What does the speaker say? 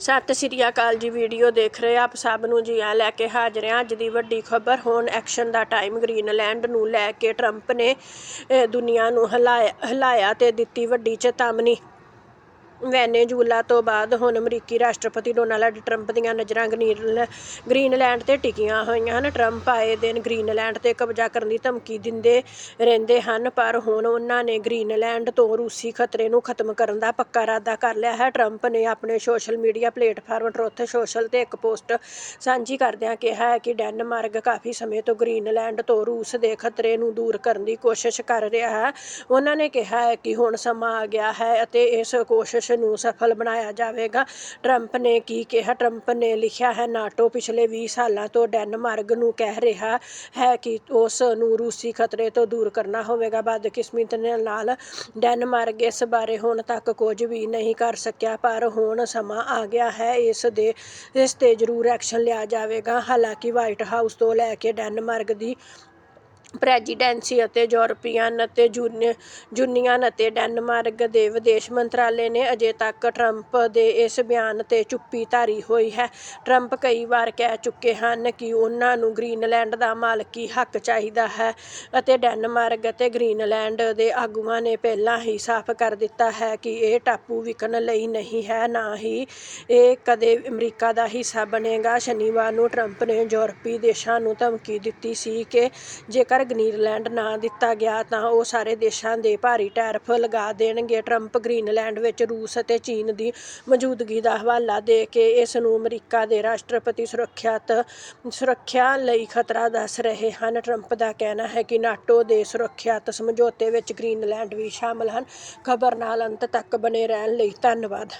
ਸਤਿ ਸ਼੍ਰੀ ਅਕਾਲ ਜੀ, ਵੀਡੀਓ ਦੇਖ ਰਹੇ ਆਪ ਸਭ ਨੂੰ ਜੀ। ਆ ਲੈ ਕੇ ਹਾਜ਼ਰ ਹਾਂ ਅੱਜ ਦੀ ਵੱਡੀ ਖਬਰ। ਹੁਣ ਐਕਸ਼ਨ ਦਾ ਟਾਈਮ ਗ੍ਰੀਨਲੈਂਡ ਨੂੰ ਲੈ ਕੇ ਟਰੰਪ ਨੇ ਦੁਨੀਆ ਨੂੰ ਹਿਲਾਇਆ ਹਿਲਾਇਆ ਤੇ ਦਿੱਤੀ ਵੱਡੀ ਚੇਤਾਵਨੀ। ਵੈਨੇਜ਼ੂਲਾ ਤੋਂ ਬਾਅਦ ਹੁਣ ਅਮਰੀਕੀ ਰਾਸ਼ਟਰਪਤੀ ਡੋਨਾਲਡ ਟਰੰਪ ਦੀਆਂ ਨਜ਼ਰਾਂ ਗ੍ਰੀਨਲ- ਗ੍ਰੀਨਲੈਂਡ ਤੇ ਟਿਕੀਆਂ ਹੋਈਆਂ ਹਨ। ਟਰੰਪ ਆਏ ਦਿਨ ਗ੍ਰੀਨਲੈਂਡ ਤੇ ਕਬਜ਼ਾ ਕਰਨ ਦੀ ਧਮਕੀ ਦਿੰਦੇ ਰਹਿੰਦੇ ਹਨ, ਪਰ ਹੁਣ ਉਹਨਾਂ ਨੇ ਗ੍ਰੀਨਲੈਂਡ ਤੋਂ ਰੂਸੀ ਖਤਰੇ ਨੂੰ ਖਤਮ ਕਰਨ ਦਾ ਪੱਕਾ ਇਰਾਦਾ ਕਰ ਲਿਆ ਹੈ। ਟਰੰਪ ਨੇ ਆਪਣੇ social media platform Truth Social ਤੇ ਇੱਕ ਪੋਸਟ ਸਾਂਝੀ ਕਰਦਿਆਂ ਕਿਹਾ ਹੈ ਕਿ ਡੈਨਮਾਰਕ ਕਾਫੀ ਸਮੇਂ ਤੋਂ ਗ੍ਰੀਨਲੈਂਡ ਤੋਂ ਰੂਸ ਦੇ ਖਤਰੇ ਨੂੰ ਦੂਰ ਕਰਨ ਦੀ ਕੋਸ਼ਿਸ਼ ਕਰ ਰਿਹਾ ਹੈ। ਉਹਨਾਂ ਨੇ ਕਿਹਾ ਹੈ ਕਿ ਹੁਣ ਸਮਾਂ ਆ ਗਿਆ ਹੈ ਅਤੇ ਇਸ ਕੋਸ਼ਿਸ਼ ਨੂੰ ਸਫਲ ਬਣਾਇਆ ਜਾਵੇਗਾ। ਟਰੰਪ ਨੇ ਕੀ ਕਿਹਾ? ਟਰੰਪ ਨੇ ਲਿਖਿਆ ਹੈ, ਨਾਟੋ ਪਿਛਲੇ 20 ਸਾਲਾਂ ਤੋਂ ਡੈਨਮਾਰਕ ਨੂੰ ਕਹਿ ਰਿਹਾ ਹੈ ਕਿ ਉਸ ਨੂੰ ਰੂਸੀ ਖਤਰੇ ਤੋਂ ਦੂਰ ਕਰਨਾ ਹੋਵੇਗਾ। ਬਦਕਿਸਮਤ ਨਾਲ ਡੈਨਮਾਰਕ ਇਸ ਬਾਰੇ ਹੁਣ ਤੱਕ ਕੁਝ ਵੀ ਨਹੀਂ ਕਰ ਸਕਿਆ, ਪਰ ਹੁਣ ਸਮਾਂ ਆ ਗਿਆ ਹੈ, ਇਸ ਦੇ, ਇਸ ਤੇ ਜ਼ਰੂਰ ਐਕਸ਼ਨ ਲਿਆ ਜਾਵੇਗਾ। ਹਾਲਾਂਕਿ ਵਾਈਟ ਹਾਊਸ ਤੋਂ ਲੈ ਕੇ ਡੈਨਮਾਰਕ ਦੀ ਪ੍ਰੈਜ਼ੀਡੈਂਸੀ ਅਤੇ ਯੂਰਪੀਅਨ ਅਤੇ ਜੂਨੀ- ਯੂਨੀਅਨ ਅਤੇ ਡੈਨਮਾਰਕ ਦੇ ਵਿਦੇਸ਼ ਮੰਤਰਾਲੇ ਨੇ ਅਜੇ ਤੱਕ ਟਰੰਪ ਦੇ ਇਸ ਬਿਆਨ ਤੇ ਚੁੱਪੀ ਧਾਰੀ ਹੋਈ ਹੈ। ਟਰੰਪ ਕਈ ਵਾਰ ਕਹਿ ਚੁੱਕੇ ਹਨ ਕਿ ਉਹਨਾਂ ਨੂੰ ਗ੍ਰੀਨਲੈਂਡ ਦਾ ਮਾਲਕੀ ਹੱਕ ਚਾਹੀਦਾ ਹੈ ਅਤੇ ਡੈਨਮਾਰਕ ਅਤੇ ਗ੍ਰੀਨਲੈਂਡ ਦੇ ਆਗੂਆਂ ਨੇ ਪਹਿਲਾਂ ਹੀ ਸਾਫ਼ ਕਰ ਦਿੱਤਾ ਹੈ ਕਿ ਇਹ ਟਾਪੂ ਵਿਕਣ ਲਈ ਨਹੀਂ ਹੈ, ਨਾ ਹੀ ਇਹ ਕਦੇ ਅਮਰੀਕਾ ਦਾ ਹਿੱਸਾ ਬਣੇਗਾ। ਸ਼ਨੀਵਾਰ ਨੂੰ ਟਰੰਪ ਨੇ ਯੂਰਪੀ ਦੇਸ਼ਾਂ ਨੂੰ ਧਮਕੀ ਦਿੱਤੀ ਸੀ ਕਿ ਜੇਕਰ ਗ੍ਰੀਨਲੈਂਡ ਨਾ ਦਿੱਤਾ ਗਿਆ ਤਾਂ ਉਹ ਸਾਰੇ ਦੇਸ਼ਾਂ ਦੇ ਭਾਰੀ ਟੈਰਿਫ ਲਗਾ ਦੇਣਗੇ। ਟਰੰਪ ਗ੍ਰੀਨਲੈਂਡ ਵਿੱਚ ਰੂਸ ਅਤੇ ਚੀਨ ਦੀ ਮੌਜੂਦਗੀ ਦਾ ਹਵਾਲਾ ਦੇ ਕੇ ਇਸ ਨੂੰ ਅਮਰੀਕਾ ਦੇ ਰਾਸ਼ਟਰਪਤੀ ਸੁਰੱਖਿਅਤ, ਸੁਰੱਖਿਆ ਲਈ ਖਤਰਾ ਦੱਸ ਰਹੇ ਹਨ। ਟਰੰਪ ਦਾ ਕਹਿਣਾ ਹੈ ਕਿ ਨਾਟੋ ਦੇ ਸੁਰੱਖਿਅਤ ਸਮਝੌਤੇ ਵਿੱਚ ਗ੍ਰੀਨਲੈਂਡ ਵੀ ਸ਼ਾਮਲ ਹਨ। ਖਬਰ ਨਾਲ ਅੰਤ ਤੱਕ ਬਣੇ ਰਹਿਣ ਲਈ ਧੰਨਵਾਦ।